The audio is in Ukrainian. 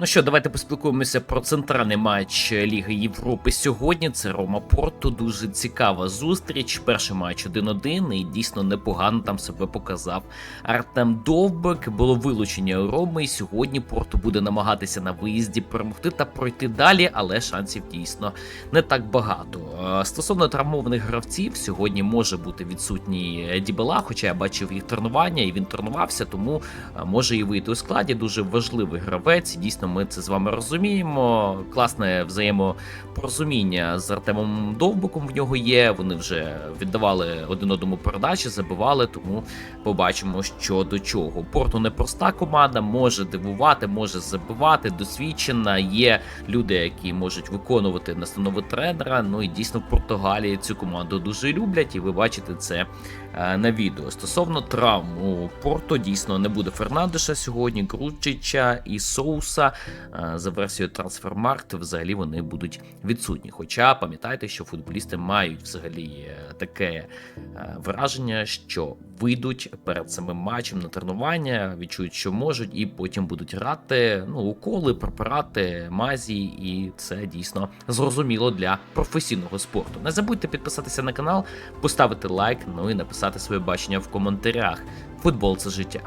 Ну що, давайте поспілкуємося про центральний матч Ліги Європи сьогодні. Це Рома Порту. Дуже цікава зустріч. Перший матч 1-1 і дійсно непогано там себе показав. Артем Довбек було вилучення Роми. І сьогодні Порту буде намагатися на виїзді перемогти та пройти далі, але шансів дійсно не так багато. Е, Стосовно травмованих гравців, сьогодні може бути відсутній Дібела, хоча я бачив їх тренування, і він тренувався, тому е, може і вийти у складі. Дуже важливий гравець. Дійсно, ми це з вами розуміємо. Класне взаємопорозуміння з Артемом Довбиком в нього є. Вони вже віддавали один одному передачі, забивали, тому побачимо, що до чого. Порту непроста команда, може дивувати, може забивати, досвідчена. Є люди, які можуть виконувати настанови тренера. Ну і дійсно в Португалії цю команду дуже люблять, і ви бачите це на відео. Стосовно травм у Порто дійсно не буде Фернандеша сьогодні, Кручича і Соуса. Е, За версією Трансфермаркт взагалі вони будуть відсутні. Хоча пам'ятайте, що футболісти мають взагалі е, таке е, враження, що вийдуть перед самим матчем на тренування, відчують, що можуть, і потім будуть грати ну, уколи, препарати, мазі, і це дійсно зрозуміло для професійного спорту. Не забудьте підписатися на канал, поставити лайк, ну і написати своє бачення в коментарях. Футбол це життя.